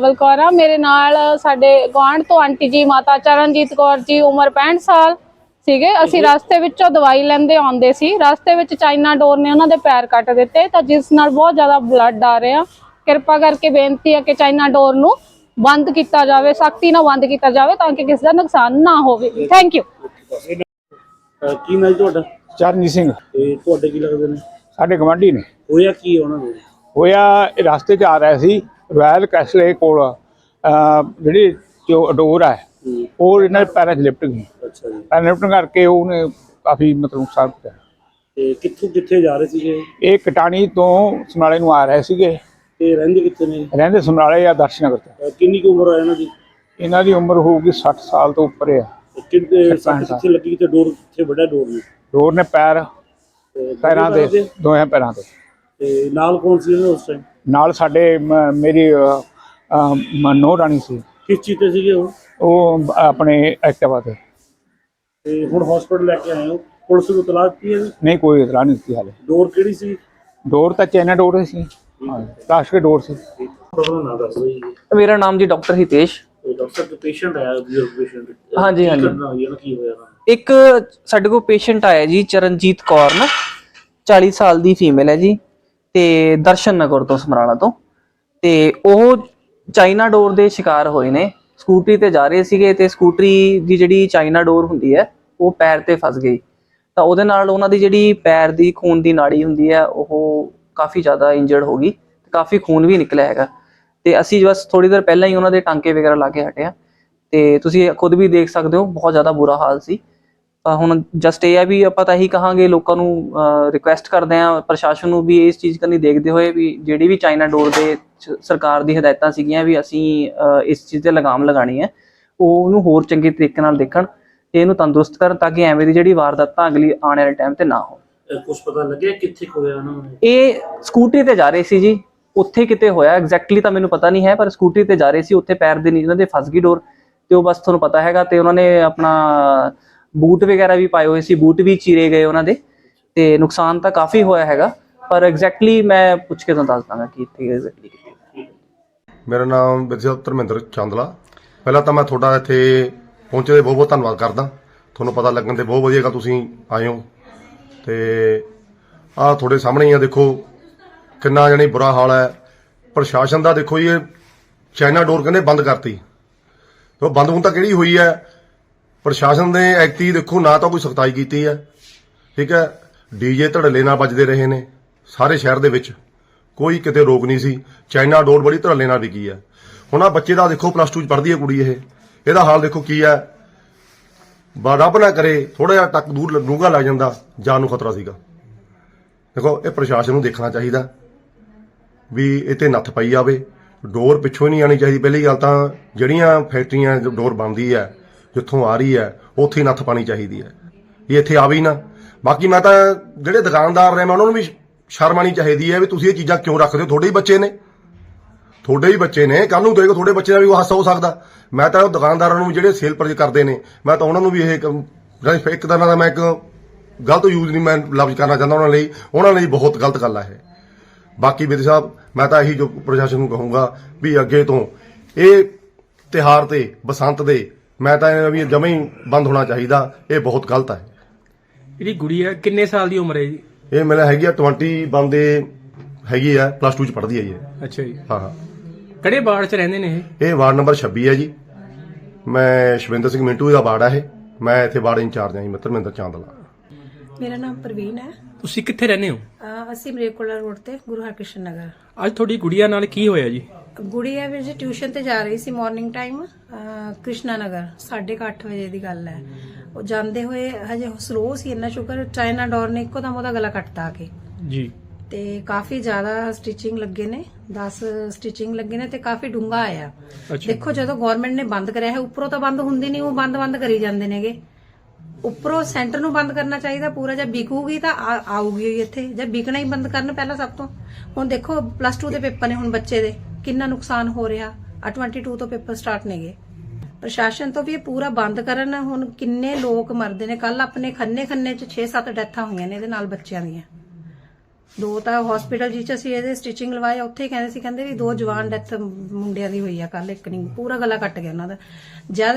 ਕਵਲ ਕੌਰ ਆ। ਮੇਰੇ ਨਾਲ ਸਾਡੇ ਗੁਆਂਢ ਤੋਂ ਆਂਟੀ ਜੀ ਮਾਤਾ ਚਰਨਜੀਤ ਕੌਰ ਜੀ ਉਮਰ 65 ਸਾਲ ਸੀਗੇ। ਅਸੀਂ ਰਸਤੇ ਵਿੱਚੋਂ ਦਵਾਈ ਲੈਂਦੇ ਆਉਂਦੇ ਸੀ। ਰਸਤੇ ਵਿੱਚ ਚਾਈਨਾ ਡੋਰ ਨੇ ਉਹਨਾਂ ਦੇ ਪੈਰ ਕੱਟ ਦਿੱਤੇ ਤਾਂ ਜਿਸ ਨਾਲ ਬਹੁਤ ਜ਼ਿਆਦਾ ਬਲੱਡ ਆ ਰਿਹਾ। ਕਿਰਪਾ ਕਰਕੇ ਬੇਨਤੀ ਹੈ ਕਿ ਚਾਈਨਾ ਡੋਰ ਨੂੰ ਬੰਦ ਕੀਤਾ ਜਾਵੇ ਸਖਤੀ ਨਾਲ ਬੰਦ ਕੀਤਾ ਜਾਵੇ ਤਾਂ ਕਿ ਕਿਸੇ ਦਾ ਨੁਕਸਾਨ ਨਾ ਹੋਵੇ। ਥੈਂਕ ਯੂ ਕੀ ਨਾਲ ਤੁਹਾਡਾ? ਚਰਨਜੀਤ ਸਿੰਘ। ਤੇ ਤੁਹਾਡੇ ਕੀ ਲੱਗਦੇ ਨੇ? ਸਾਡੇ ਗਵਾਂਢੀ ਨੇ। ਹੋਇਆ ਕੀ ਉਹਨਾਂ ਨੂੰ ਹੋਇਆ ਰਸਤੇ 'ਚ ਆ ਰਿਹਾ ਸੀ। ਰੋਇਲ ਕੈਸਲੇ ਕੋਲ ਜਿਹੜੀ ਜੋ ਡੋਰ ਹੈ ਉਹ ਇਹਨਾਂ ਦੇ ਪੈਰਾਂ 'ਚ ਲਿਪਟ ਗਈ ਅੱਛਾ ਜੀ। ਪੈਰਾਂ ਲਿਪਟਣ ਕਰਕੇ ਉਹਨੇ ਕਾਫੀ ਮਤਲਬ ਨੁਕਸਾਨ ਕੀਤਾ। ਤੇ ਕਿੱਥੋਂ ਕਿੱਥੇ ਜਾ ਰਹੇ ਸੀਗੇ? ਇਹ ਕਟਾਣੀ ਤੋਂ ਸਮਰਾਲੇ ਨੂੰ ਆ ਰਹੇ ਸੀਗੇ। ਤੇ ਰਹਿੰਦੇ ਕਿੱਥੇ ਨੇ? ਰਹਿੰਦੇ ਸਮਰਾਲੇ ਜਾਂ ਦਰਸ਼ਨਗਰ ਤੇ ਕਿੰਨੀ ਕੁ ਉਮਰ ਹੈ ਇਹਨਾਂ ਦੀ? ਇਹਨਾਂ ਦੀ ਉਮਰ ਹੋਊਗੀ 60 ਸਾਲ ਤੋਂ ਉੱਪਰ ਆ। ਕਿੱਥੇ ਸੱਟ। ਕਿੱਥੇ ਲੱਗੀ ਤੇ ਡੋਰ ਕਿੱਥੇ ਵੱਡਾ ਡੋਰ ਨੇ? ਡੋਰ ਨੇ ਪੈਰ ਪੈਰਾਂ ਤੇ ਦੋਹਾਂ ਪੈਰਾਂ ਤੇ ਤੇ ਨਾਲ ਕੌਣ ਸੀ ਇਹਨਾਂ ਉਸ ਟਾਈਮ ਨਾਲ ਸਾਡੇ ਮ- ਮੇਰੀ ਮਨੋ ਰਾਣੀ ਸੀ। ਕਿਸ ਚੀਜ਼ ਤੇ ਸੀਗੇ ਉਹ? ਉਹ ਆਪਣੇ ਐਕਟਿਵਾ ਤੇ। ਤੇ ਹੁਣ ਹਸਪੀਟਲ ਲੈ ਕੇ ਆਏ ਹੋ। ਪੁਲਿਸ ਨੂੰ ਤਲਾਸ਼ ਕੀ ਹੈ? ਜੀ? ਨਹੀਂ ਕੋਈ ਇਤਲਾ ਨਹੀਂ ਦਿੱਤੀ ਹਾਲੇ। ਡੋਰ ਕਿਹੜੀ ਸੀ? ਡੋਰ ਤਾਂ ਚੈਨਾ ਡੋਰ ਸੀ। ਹਾਂ। ਪਲਾਸਟਿਕ ਡੋਰ ਸੀ। ਦੱਸ ਮੇਰਾ ਨਾਮ ਜੀ ਡਾਕਟਰ ਹਿਤੇਸ਼। ਤੇ ਡਾਕਟਰ ਦਾ ਪੇਸ਼ੈਂਟ ਆਇਆ ਬਜ਼ੁਰਗ ਪੇਸ਼ੈਂਟ ਹਾਂਜੀ, ਹਾਂਜੀ। ਕਰਨਾ ਹੋਈ ਨਾ ਕੀ ਹੋਇਆ? ਨਾ ਇੱਕ ਸਾਡੇ ਕੋਲ ਪੇਸ਼ੈਂਟ ਆਇਆ ਜੀ ਚਰਨਜੀਤ ਕੌਰ ਨਾ। 40 ਸਾਲ ਦੀ ਫੀਮੇਲ ਹੈ ਜੀ। ਤੇ ਦਰਸ਼ਨ ਨਗਰ ਤੋਂ ਸਮਰਾਲਾ ਤੋਂ। ਤੇ ਉਹ ਚਾਈਨਾ ਡੋਰ ਦੇ ਸ਼ਿਕਾਰ ਹੋਏ ਨੇ। ਸਕੂਟਰੀ ਤੇ ਜਾ ਰਹੇ ਸੀਗੇ ਤੇ ਸਕੂਟਰੀ ਦੀ ਜਿਹੜੀ ਚਾਈਨਾ ਡੋਰ ਹੁੰਦੀ ਹੈ, ਉਹ ਪੈਰ ਤੇ ਫਸ ਗਈ। ਤਾਂ ਉਹਦੇ ਨਾਲ ਉਹਨਾਂ ਦੀ ਜਿਹੜੀ ਪੈਰ ਦੀ, ਖੂਨ ਦੀ ਨਾੜੀ ਹੁੰਦੀ ਹੈ, ਉਹ ਕਾਫੀ ਜ਼ਿਆਦਾ ਇੰਜਰਡ ਹੋ ਗਈ ਤੇ ਕਾਫੀ ਖੂਨ ਵੀ ਨਿਕਲਿਆ ਹੈਗਾ। ਤੇ ਅਸੀਂ ਬਸ ਥੋੜੀ ਦੇਰ ਪਹਿਲਾਂ ਹੀ ਉਹਨਾਂ ਦੇ ਟਾਂਕੇ ਵਗੈਰਾ ਲਾ ਕੇ ਹਟਿਆ ਤੇ ਤੁਸੀਂ ਖੁਦ ਵੀ ਦੇਖ ਸਕਦੇ ਹੋ, ਬਹੁਤ ਜ਼ਿਆਦਾ ਬੁਰਾ ਹਾਲ ਸੀ। ਤਾਂ ਹੁਣ ਜਸਟ ਇਹ ਹੈ ਵੀ ਆਪਾਂ ਤਾਂ ਇਹੀ ਕਹਾਂਗੇ ਲੋਕਾਂ ਨੂੰ ਰਿਕੁਐਸਟ ਕਰਦੇ ਆ ਪ੍ਰਸ਼ਾਸਨ ਨੂੰ ਵੀ ਇਸ ਚੀਜ਼ ਕੰਨੀ ਦੇਖਦੇ ਹੋਏ ਵੀ ਜਿਹੜੀ ਵੀ ਚਾਈਨਾ ਡੋਰ ਦੇ ਸਰਕਾਰ ਦੀ ਹਦਾਇਤਾਂ ਸੀਗੀਆਂ ਵੀ ਅਸੀਂ ਇਸ ਚੀਜ਼ ਤੇ ਲਗਾਮ ਲਗਾਣੀ ਹੈ ਉਹ ਉਹਨੂੰ ਹੋਰ ਚੰਗੇ ਤਰੀਕੇ ਨਾਲ ਦੇਖਣ ਤੇ ਇਹਨੂੰ ਤੰਦਰੁਸਤ ਕਰਨ ਤਾਂ ਕਿ ਐਵੇਂ ਦੀ ਜਿਹੜੀ ਵਾਰਦਾਤਾਂ ਅਗਲੀ ਆਉਣ ਵਾਲੇ ਟਾਈਮ ਤੇ ਨਾ ਹੋਣ। ਕੁਝ ਪਤਾ ਲੱਗਿਆ ਕਿੱਥੇ ਹੋਇਆ ਉਹਨਾਂ ਨੂੰ? ਇਹ ਸਕੂਟਰੀ ਤੇ ਜਾ ਰਹੇ ਸੀ ਜੀ ਉੱਥੇ ਕਿਤੇ ਹੋਇਆ ਐਗਜ਼ੈਕਟਲੀ ਤਾਂ ਮੈਨੂੰ ਪਤਾ ਨਹੀਂ ਹੈ ਪਰ ਸਕੂਟਰੀ ਤੇ ਜਾ ਰਹੇ ਸੀ ਉੱਥੇ ਪੈਰ ਦੇ ਨੀਚੇ ਉਹਨਾਂ ਦੇ ਫਸ ਗਈ ਡੋਰ ਤੇ ਉਹ ਬਸ ਤੁਹਾਨੂੰ ਪਤਾ ਹੈਗਾ ਤੇ ਉਹਨਾਂ ਨੇ ਆਪਣਾ ਬੂਟ ਵਗੈਰਾ ਵੀ ਪਾਏ ਹੋਏ ਸੀ, ਬੂਟ ਵੀ ਚੀਰੇ ਗਏ ਉਹਨਾਂ ਦੇ ਤੇ ਨੁਕਸਾਨ ਤਾਂ ਕਾਫੀ ਹੋਇਆ ਹੈਗਾ, ਪਰ ਐਗਜ਼ੈਕਟਲੀ ਮੈਂ ਪੁੱਛ ਕੇ ਤੁਹਾਨੂੰ ਦੱਸ ਦਾਂਗਾ ਕਿ ਇੱਥੇ ਐਗਜ਼ੈਕਟਲੀ ਕਿੱਥੇ ਮੇਰਾ ਨਾਮ ਵਿਦਿਆ ਧਰਮਿੰਦਰ ਚਾਂਦਲਾ। ਪਹਿਲਾਂ ਤਾਂ ਮੈਂ ਤੁਹਾਡਾ ਇੱਥੇ ਪਹੁੰਚੇ ਦੇ ਬਹੁਤ ਬਹੁਤ ਧੰਨਵਾਦ ਕਰਦਾ। ਤੁਹਾਨੂੰ ਪਤਾ ਲੱਗਣ ਤੇ ਬਹੁਤ ਵਧੀਆ ਗੱਲ ਤੁਸੀਂ ਆਏ ਹੋ। ਤੇ ਆਹ ਤੁਹਾਡੇ ਸਾਹਮਣੇ ਹੀ ਆ ਦੇਖੋ, ਕਿੰਨਾ ਜਾਣੀ ਬੁਰਾ ਹਾਲ ਹੈ। ਪ੍ਰਸ਼ਾਸਨ ਦਾ ਦੇਖੋ ਜੀ ਚਾਈਨਾ ਡੋਰ ਕਹਿੰਦੇ ਬੰਦ ਕਰਤੀ। ਉਹ ਬੰਦ ਹੁਣ ਤਾਂ ਕਿਹੜੀ ਹੋਈ ਹੈ? ਪ੍ਰਸ਼ਾਸਨ ਨੇ ਐਕਟੀ ਦੇਖੋ, ਨਾ ਤਾਂ ਕੋਈ ਸਖਤਾਈ ਕੀਤੀ ਹੈ ਠੀਕ ਹੈ? ਡੀਜੇ ਧੜੱਲੇ ਨਾਲ ਵੱਜਦੇ ਰਹੇ ਨੇ ਸਾਰੇ ਸ਼ਹਿਰ ਦੇ ਵਿੱਚ। ਕੋਈ ਕਿਤੇ ਰੋਕ ਨਹੀਂ ਸੀ। ਚਾਈਨਾ ਡੋਰ ਬੜੀ ਧੜੱਲੇ ਨਾਲ ਵਿਕੀ ਹੈ ਹੁਣ ਆ ਬੱਚੇ ਦਾ ਦੇਖੋ ਪਲੱਸ 2 ਚ ਪੜ੍ਹਦੀ ਹੈ ਕੁੜੀ ਇਹ। ਇਹਦਾ ਹਾਲ ਦੇਖੋ ਕੀ ਹੈ ਰੱਬ ਨਾ ਕਰੇ ਥੋੜਾ ਜਿਹਾ ਟੱਕ ਦੂਰ ਡੂੰਘਾ ਲੱਗ ਜਾਂਦਾ, ਜਾਨ ਨੂੰ ਖਤਰਾ ਸੀਗਾ। ਦੇਖੋ, ਇਹ ਪ੍ਰਸ਼ਾਸਨ ਨੂੰ ਦੇਖਣਾ ਚਾਹੀਦਾ ਵੀ ਇਹ ਤੇ ਨੱਥ ਪਈ ਜਾਵੇ। ਡੋਰ ਪਿੱਛੋਂ ਹੀ ਨਹੀਂ ਆਣੀ ਚਾਹੀਦੀ। ਪਹਿਲੀ ਗੱਲ ਤਾਂ ਜਿਹੜੀਆਂ ਫੈਕਟਰੀਆਂ, ਡੋਰ ਬਣਦੀ ਹੈ ਜਿੱਥੋਂ ਆ ਰਹੀ ਹੈ, ਉੱਥੇ ਹੀ ਨੱਥ ਪਾਣੀ ਚਾਹੀਦੀ ਹੈ। ਇਹ ਇੱਥੇ ਆਵੇ ਨਾ। ਬਾਕੀ ਮੈਂ ਤਾਂ ਜਿਹੜੇ ਦੁਕਾਨਦਾਰ ਨੇ, ਮੈਂ ਉਹਨਾਂ ਨੂੰ ਵੀ ਸ਼ਰਮ ਆਣੀ ਚਾਹੀਦੀ ਹੈ ਵੀ ਤੁਸੀਂ ਇਹ ਚੀਜ਼ਾਂ ਕਿਉਂ ਰੱਖਦੇ ਹੋ? ਤੁਹਾਡੇ ਹੀ ਬੱਚੇ ਨੇ। ਤੁਹਾਡੇ ਹੀ ਬੱਚੇ ਨੇ। ਕੱਲ ਨੂੰ ਦੇਖੋ ਤੁਹਾਡੇ ਬੱਚੇ ਦਾ ਵੀ ਉਹ ਹਾਸਾ ਹੋ ਸਕਦਾ। ਮੈਂ ਤਾਂ ਉਹ ਦੁਕਾਨਦਾਰਾਂ ਨੂੰ ਵੀ ਜਿਹੜੇ ਸੇਲ ਪਰਚੇਜ ਕਰਦੇ ਨੇ, ਮੈਂ ਤਾਂ ਉਹਨਾਂ ਨੂੰ ਵੀ ਇਹ ਇੱਕ ਤਰ੍ਹਾਂ ਦਾ ਮੈਂ ਇੱਕ ਗਲਤ ਯੂਜ਼ ਨਹੀਂ ਮੈਂ ਲਫ਼ਜ਼ ਕਰਨਾ ਚਾਹੁੰਦਾ ਉਹਨਾਂ ਲਈ। ਉਹਨਾਂ ਲਈ ਬਹੁਤ ਗਲਤ ਗੱਲ ਹੈ ਇਹ। ਬਾਕੀ ਵਿਦ ਸਾਹਿਬ, ਮੈਂ ਤਾਂ ਇਹੀ ਜੋ ਪ੍ਰਸ਼ਾਸਨ ਨੂੰ ਕਹੂੰਗਾ ਵੀ ਅੱਗੇ ਤੋਂ ਇਹ ਤਿਹਾਰ ਤੇ, ਬਸੰਤ ਦੇ ਮੈਂ ਤਾਂ ਇਹ ਵੀ ਜਮਾਂ ਹੀ ਬੰਦ ਹੋਣਾ ਚਾਹੀਦਾ ਇਹ ਬਹੁਤ ਗਲਤ ਹੈ। ਇਹਦੀ ਗੁੜੀ ਹੈ ਕਿੰਨੇ ਸਾਲ ਦੀ ਉਮਰ ਹੈ ਜੀ? ਇਹ ਮੇਰਾ ਹੈਗੀ ਆ 20 ਬੰਦੇ ਹੈਗੀ ਆ ਪਲੱਸ 2 ਚ ਪੜ੍ਹਦੀ ਹੈ ਜੀ। ਇਹ। ਅੱਛਾ ਜੀ। ਹਾਂ ਹਾਂ। ਕਿਹੜੇ ਵਾਰਡ 'ਚ ਰਹਿੰਦੇ ਨੇ ਇਹ? ਇਹ ਵਾਰਡ ਨੰਬਰ 26 ਹੈ ਜੀ। ਮੈਂ ਸ਼ਵਿੰਦਰ ਸਿੰਘ ਮਿੰਟੂ ਦਾ ਵਾਰਡ ਹੈ ਇਹ। ਮੈਂ ਇੱਥੇ ਵਾਰਡ ਇੰਚਾਰਜ ਹਾਂ ਜੀ ਮਿੱਤਰ ਮਹਿੰਦਰ ਚਾਂਦਲਾ। ਮੇਰਾ ਨਾਮ ਪ੍ਰਵੀਨ ਹੈ। ਤੁਸੀਂ ਕਿੱਥੇ ਰਹਿੰਦੇ ਹੋ? ਅਹ ਅਸੀਂ ਮਰੇਕੋਲਾ ਰੋਡ ਤੇ ਗੁਰੂ ਹਰਕ੍ਰਿਸ਼ਨ ਨਗਰ। ਅੱਜ ਤੁਹਾਡੀ ਗੁੜੀਆ ਨਾਲ ਕੀ ਹੋਇਆ ਜੀ? ਗੁੜੀਆ ਵੀਰ ਜੀ ਟਿਊਸ਼ਨ ਤੇ ਜਾ ਰਹੀ ਸੀ ਮਾਰਨਿੰਗ ਟਾਈਮ ਕ੍ਰਿਸ਼ਨਾ ਨਗਰ 8:30 ਵਜੇ ਦੀ ਗੱਲ ਹੈ। ਉਹ ਜਾਂਦੇ ਹੋਏ ਹਜੇ ਸਲੋ ਸੀ ਇੰਨਾ ਸ਼ੁਕਰ ਚਾਈਨਾ ਡੋਰ ਨੇ ਇੱਕੋ ਦਮ ਉਹਦਾ ਗਲਾ ਕੱਟਤਾ ਆ ਕੇ। ਜੀ। ਤੇ ਕਾਫੀ ਜ਼ਿਆਦਾ ਸਟਿਚਿੰਗ ਲੱਗੇ ਨੇ 10 ਸਟਿਚਿੰਗ ਲੱਗੇ ਨੇ ਤੇ ਕਾਫੀ ਡੂੰਗਾ ਆਇਆ। ਦੇਖੋ ਜਦੋਂ ਗਵਰਨਮੈਂਟ ਨੇ ਬੰਦ ਕਰਿਆ ਹੈ ਉੱਪਰੋਂ ਤਾਂ ਬੰਦ ਹੁੰਦੀ ਨਹੀਂ ਉਹ ਬੰਦ ਬੰਦ ਕਰੀ ਜਾਂਦੇ ਨੇਗੇ। ਉੱਪਰੋਂ ਸੈਂਟਰ ਨੂੰ ਬੰਦ ਕਰਨਾ ਚਾਹੀਦਾ ਪੂਰਾ ਜੇ ਵਿਕੂਗੀ ਤਾਂ ਆਊਗੀ ਇੱਥੇ ਜੇ ਵਿਕਣਾ ਹੀ ਬੰਦ ਕਰਨ ਪਹਿਲਾਂ ਸਭ ਤੋਂ। ਹੁਣ ਦੇਖੋ ਪਲੱਸ 2 ਦੇ ਪੇਪਰ ਨੇ ਹੁਣ ਬੱਚੇ ਦੇ। ਕਿੰਨਾ ਨੁਕਸਾਨ ਹੋ ਰਿਹਾ? ਆ 22 ਤੋਂ ਪੇਪਰ ਸਟਾਰਟ ਨੇਗੇ। ਪ੍ਰਸ਼ਾਸਨ ਤੋਂ ਵੀ ਇਹ ਪੂਰਾ ਬੰਦ ਕਰਨ ਹੁਣ ਕਿੰਨੇ ਲੋਕ ਮਰਦੇ ਨੇ? ਕੱਲ ਆਪਣੇ ਖੰਨੇ ਖੰਨੇ ਚ 6-7 ਡੈਥਾਂ ਹੋਈਆਂ ਨੇ ਇਹਦੇ ਨਾਲ ਬੱਚਿਆਂ ਦੀਆਂ। ਦੋ ਤਾਂ ਹਸਪੀਟਲ ਜਿੱਚ ਅਸੀਂ ਇਹਦੇ ਸਟਿਚਿੰਗ ਲਵਾਏ ਉੱਥੇ ਕਹਿੰਦੇ ਸੀ ਕਹਿੰਦੇ ਵੀ ਦੋ ਜਵਾਨ ਡੈਥ ਮੁੰਡਿਆਂ ਦੀ ਹੋਈ ਆ ਕੱਲ ਇੱਕ ਨਹੀਂ ਪੂਰਾ ਗਲਾ ਕੱਟ ਗਿਆ ਉਹਨਾਂ ਦਾ। ਜਦ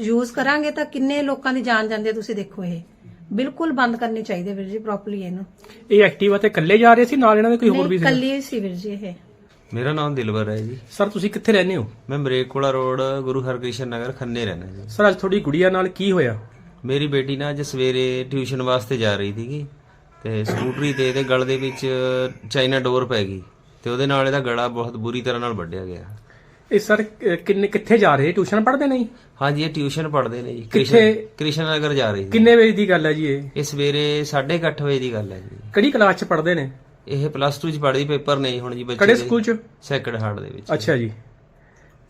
ਯੂਜ਼ ਕਰਾਂਗੇ ਤਾਂ ਕਿੰਨੇ ਲੋਕਾਂ ਦੀ ਜਾਨ ਜਾਂਦੀ ਹੈ ਤੁਸੀਂ ਦੇਖੋ ਇਹ। ਬਿਲਕੁਲ ਬੰਦ ਕਰਨੀ ਚਾਹੀਦੀ ਵੀਰ ਜੀ ਪ੍ਰੋਪਰਲੀ ਇਹਨੂੰ। ਇਹ ਐਕਟਿਵਾ ਤੇ ਇਕੱਲੇ ਜਾ ਰਹੇ ਸੀ ਨਾਲ ਇਹਨਾਂ ਦੇ ਕੋਈ ਹੋਰ ਵੀ ਸੀ ਕੱਲੀ ਹੀ ਸੀ ਵੀਰ ਜੀ ਇਹ। ਮੇਰਾ ਨਾਮ ਦਿਲਵਰ ਹੈ ਜੀ। ਸਰ ਤੁਸੀਂ ਕਿੱਥੇ ਰਹਿੰਦੇ ਹੋ? ਮੈਂ ਮਰੇਕੋਲਾ ਰੋਡ ਗੁਰੂ ਹਰਕ੍ਰਿਸ਼ਨ ਨਗਰ ਖੰਨੇ ਰਹਿੰਦਾ ਜੀ। ਸਰ ਅੱਜ ਤੁਹਾਡੀ ਗੁੜੀਆ ਨਾਲ ਕੀ ਹੋਇਆ? ਮੇਰੀ ਬੇਟੀ ਨਾ ਅੱਜ ਸਵੇਰੇ ਟਿਊਸ਼ਨ ਵਾਸਤੇ ਜਾ ਰਹੀ ਸੀਗੀ ਤੇ ਸਕੂਟਰੀ ਤੇ ਇਹਦੇ ਗਲ ਦੇ ਵਿੱਚ ਚਾਈਨਾ ਡੋਰ ਪੈ ਗਈ ਤੇ ਉਹਦੇ ਨਾਲ ਇਹਦਾ ਗਲਾ ਬਹੁਤ ਬੁਰੀ ਤਰ੍ਹਾਂ ਨਾਲ ਵੱਢਿਆ ਗਿਆ। ਇਹ ਸਰ ਕਿੰਨੇ ਕਿੱਥੇ ਜਾ ਰਹੇ? ਟਿਊਸ਼ਨ ਪੜ੍ਹਦੇ ਨਹੀਂ ਹਾਂਜੀ ਇਹ ਟਿਊਸ਼ਨ ਪੜ੍ਹਦੇ ਨੇ ਜੀ। ਕਿੱਥੇ? ਕ੍ਰਿਸ਼ਨ ਕ੍ਰਿਸ਼ਨ ਨਗਰ ਜਾ ਰਹੀ ਸੀ ਕਿੰਨੇ ਵਜੇ ਦੀ ਗੱਲ ਹੈ ਜੀ ਇਹ? ਇਹ ਸਵੇਰੇ 8:30 ਵਜੇ ਦੀ ਗੱਲ ਹੈ ਜੀ। ਕਿਹੜੀ ਕਲਾਸ ਚ ਪੜ੍ਹਦੇ ਨੇ? ਇਹ ਪਲੱਸ 2 ਚ ਪੜ੍ਹਦੀ ਪੇਪਰ ਨਹੀਂ ਹੁਣ ਜੀ ਬੱਚੇ ਕਿਹੜੇ ਸਕੂਲ ਚ? ਸੈਕੰਡ ਹਾਰਟ ਦੇ ਵਿੱਚ। ਅੱਛਾ ਜੀ।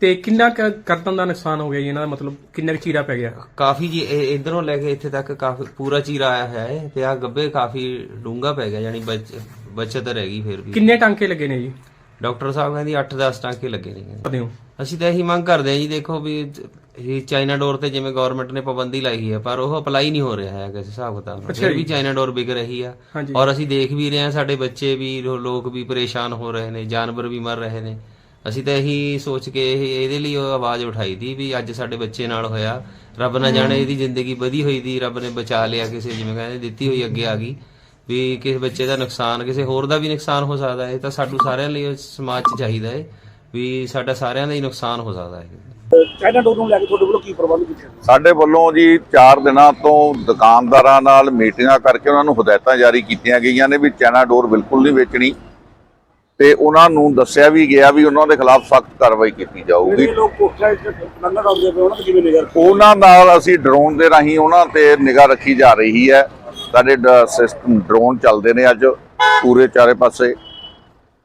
ਤੇ ਕਿੰਨਾ ਕੁ ਕਰਤਨ ਦਾ ਨੁਕਸਾਨ ਹੋ ਗਿਆ ਜੀ? ਇਹਨਾਂ ਦਾ ਮਤਲਬ ਕਿੰਨਾ ਕੁ ਚੀਰਾ ਪੈ ਗਿਆ? ਕਾਫੀ ਜੀ ਇਹ ਇਧਰੋਂ ਲੈ ਕੇ ਇੱਥੇ ਤੱਕ ਕਾਫੀ ਪੂਰਾ ਚੀਰਾ ਆਇਆ ਹੋਇਆ ਹੈ ਤੇ ਆ ਗੱਬੇ ਕਾਫੀ ਡੂੰਗਾ ਪੈ ਗਿਆ ਯਾਨੀ ਬਚ ਬਚਤ ਰਹਿ ਗਈ ਫਿਰ ਵੀ। ਕਿੰਨੇ ਟਾਂਕੇ ਲੱਗੇ ਨੇ ਜੀ? ਡਾਕਟਰ ਸਾਹਿਬ ਕਹਿੰਦੀ 8-10 ਟਾਂਕੇ ਲੱਗੇ ਨੇ ਹੋ ਅਸੀਂ ਤਾਂ ਇਹੀ ਮੰਗ ਕਰਦੇ ਹਾਂ ਜੀ ਦੇਖੋ ਵੀ ਇਹ ਚਾਈਨਾ ਡੋਰ ਤੇ ਜਿਵੇਂ ਗਵਰਨਮੈਂਟ ਨੇ ਪਾਬੰਦੀ ਲਾਈ ਹੈ ਪਰ ਉਹ ਅਪਲਾਈ ਨਹੀਂ ਹੋ ਰਿਹਾ ਹੈ ਕਿਸੇ ਹਿਸਾਬ ਕਿਤਾਬ ਨਾਲ। ਫਿਰ ਵੀ ਚਾਈਨਾ ਡੋਰ ਵਿਕ ਰਹੀ ਆ। ਹਾਂਜੀ। ਔਰ ਅਸੀਂ ਦੇਖ ਵੀ ਰਹੇ ਹਾਂ ਸਾਡੇ ਬੱਚੇ ਵੀ ਲੋ- ਲੋਕ ਵੀ ਪਰੇਸ਼ਾਨ ਹੋ ਰਹੇ ਨੇ ਜਾਨਵਰ ਵੀ ਮਰ ਰਹੇ ਨੇ। ਅਸੀਂ ਤਾਂ ਇਹੀ ਸੋਚ ਕੇ ਇਹ ਇਹਦੇ ਲਈ ਉਹ ਆਵਾਜ਼ ਉਠਾਈ ਦੀ ਵੀ ਅੱਜ ਸਾਡੇ ਬੱਚੇ ਨਾਲ ਹੋਇਆ। ਰੱਬ ਨਾ ਜਾਣੇ ਇਹਦੀ ਜ਼ਿੰਦਗੀ ਵਧੀ ਹੋਈ ਦੀ ਰੱਬ ਨੇ ਬਚਾ ਲਿਆ ਕਿਸੇ ਜਿਵੇਂ ਕਹਿੰਦੇ ਦਿੱਤੀ ਹੋਈ ਅੱਗੇ ਆ ਗਈ। ਵੀ ਕਿਸੇ ਬੱਚੇ ਦਾ ਨੁਕਸਾਨ ਕਿਸੇ ਹੋਰ ਦਾ ਵੀ ਨੁਕਸਾਨ ਹੋ ਸਕਦਾ ਹੈ ਇਹ ਤਾਂ ਸਾਨੂੰ ਸਾਰਿਆਂ ਲਈ ਸਮਾਜ 'ਚ ਚਾਹੀਦਾ ਹੈ ਵੀ ਸਾਡਾ ਸਾਰਿਆਂ ਦਾ ਹੀ ਨੁਕਸਾਨ ਹੋ ਸਕਦਾ ਹੈ। ਚਾਈਨਾ ਡੋਰ ਨੂੰ ਲੈ ਕੇ ਤੁਹਾਡੇ ਵੱਲੋਂ ਕੀ ਪ੍ਰਬੰਧ ਕੀਤੇ ਨੇ? ਸਾਡੇ ਵੱਲੋਂ ਜੀ 4 ਦਿਨਾਂ ਤੋਂ ਦੁਕਾਨਦਾਰਾਂ ਨਾਲ ਮੀਟਿੰਗਾਂ ਕਰਕੇ ਉਹਨਾਂ ਨੂੰ ਹਦਾਇਤਾਂ ਜਾਰੀ ਕੀਤੀਆਂ ਗਈਆਂ ਨੇ ਵੀ ਚਾਈਨਾ ਡੋਰ ਬਿਲਕੁਲ ਨਹੀਂ ਵੇਚਣੀ। ਤੇ ਉਹਨਾਂ ਨੂੰ ਦੱਸਿਆ ਵੀ ਗਿਆ ਵੀ ਉਹਨਾਂ ਦੇ ਖਿਲਾਫ ਸਖਤ ਕਾਰਵਾਈ ਕੀਤੀ ਜਾਊਗੀ। ਉਹਨਾਂ ਨਾਲ ਅਸੀਂ ਡਰੋਨ ਦੇ ਰਾਹੀਂ ਉਹਨਾਂ ਤੇ ਨਿਗਾਹ ਰੱਖੀ ਜਾ ਰਹੀ ਹੈ। ਸਾਡੇ ਸਿਸਟਮ ਡਰੋਨ ਚੱਲਦੇ ਨੇ ਅੱਜ ਪੂਰੇ ਚਾਰੇ ਪਾਸੇ।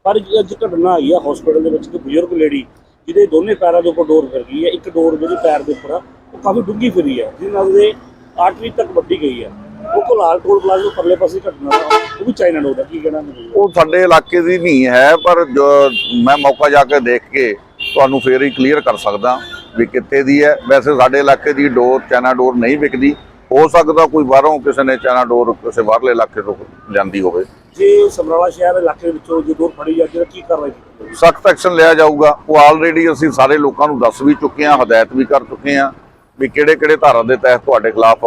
ਪਰ ਅੱਜ ਘਟਨਾ ਆਈ ਆ ਹਸਪੀਟਲ ਦੇ ਵਿੱਚ ਇੱਕ ਬਜ਼ੁਰਗ ਲੇਡੀ ਜਿਹਦੇ ਦੋਨੇ ਪੈਰਾਂ ਦੇ ਉੱਪਰ ਡੋਰ ਫਿਰ ਗਈ ਹੈ ਇੱਕ ਡੋਰ ਜਿਹੜੀ ਪੈਰ ਦੇ ਉੱਪਰ ਆ ਉਹ ਕਾਫੀ ਡੂੰਘੀ ਫਿਰੀ ਹੈ ਜਿਹਦੇ ਨਾਲ ਉਹਦੇ ਆਰਟਰੀ ਤੱਕ ਵੱਡੀ ਗਈ ਹੈ ਉਹ ਕੋਲਾਲ ਟੋਲ ਪਲਾਜ਼ਾ ਦੇ ਪਰਲੇ ਪਾਸੇ ਘਟਨਾ ਆ, ਉਹ ਵੀ ਚਾਈਨਾ ਡੋਰ ਦਾ ਕੀ ਕਹਿਣਾ ਉਹ ਸਾਡੇ ਇਲਾਕੇ ਦੀ ਨਹੀਂ ਹੈ ਪਰ ਮੈਂ ਮੌਕਾ ਜਾ ਕੇ ਦੇਖ ਕੇ ਤੁਹਾਨੂੰ ਫੇਰ ਹੀ ਕਲੀਅਰ ਕਰ ਸਕਦਾ ਵੀ ਕਿੱਥੇ ਦੀ ਹੈ। ਵੈਸੇ ਸਾਡੇ ਇਲਾਕੇ ਦੀ ਡੋਰ ਚਾਈਨਾ ਡੋਰ ਨਹੀਂ ਵਿਕਦੀ। ਹੋ ਸਕਦਾ ਕੋਈ ਬਾਹਰੋਂ ਕਿਸੇ ਨੇ ਚਾਈਨਾ ਡੋਰ ਕਿਸੇ ਬਾਹਰਲੇ ਇਲਾਕੇ ਤੋਂ ਲਿਆਂਦੀ ਹੋਵੇ। ਜੇ ਸਮਰਾਲਾ ਸ਼ਹਿਰ ਇਲਾਕੇ ਵਿੱਚੋਂ ਜੇ ਡੋਰ ਫੜੀ ਜਾਂਦੀ ਤਾਂ ਕੀ ਕਾਰਵਾਈ ਕੀਤੀ? ਸਖਤ ਐਕਸ਼ਨ ਲਿਆ ਜਾਊਗਾ। ਉਹ ਆਲਰੇਡੀ ਅਸੀਂ ਸਾਰੇ ਲੋਕਾਂ ਨੂੰ ਦੱਸ ਵੀ ਚੁੱਕੇ ਹਾਂ ਹਦਾਇਤ ਵੀ ਕਰ ਚੁੱਕੇ ਹਾਂ ਵੀ ਕਿਹੜੇ ਕਿਹੜੇ ਧਾਰਾ ਦੇ ਤਹਿਤ ਤੁਹਾਡੇ ਖਿਲਾਫ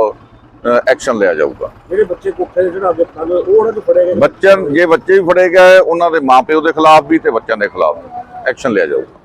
ਐਕਸ਼ਨ ਲਿਆ ਜਾਊਗਾ। ਜਿਹੜੇ ਬੱਚੇ ਕੋਠੇ ਦੇ ਚੜਾਉਂਦੇ ਪਤੰਗ ਉਹ ਉਹਨਾਂ ਨੂੰ ਫੜੇ ਗਏ ਬੱਚਿਆਂ ਜੇ ਬੱਚੇ ਵੀ ਫੜੇ ਗਏ ਉਹਨਾਂ ਦੇ ਮਾਪਿਓ ਦੇ ਖਿਲਾਫ ਵੀ ਤੇ ਬੱਚਿਆਂ ਦੇ ਖਿਲਾਫ ਐਕਸ਼ਨ ਲਿਆ ਜਾਊਗਾ।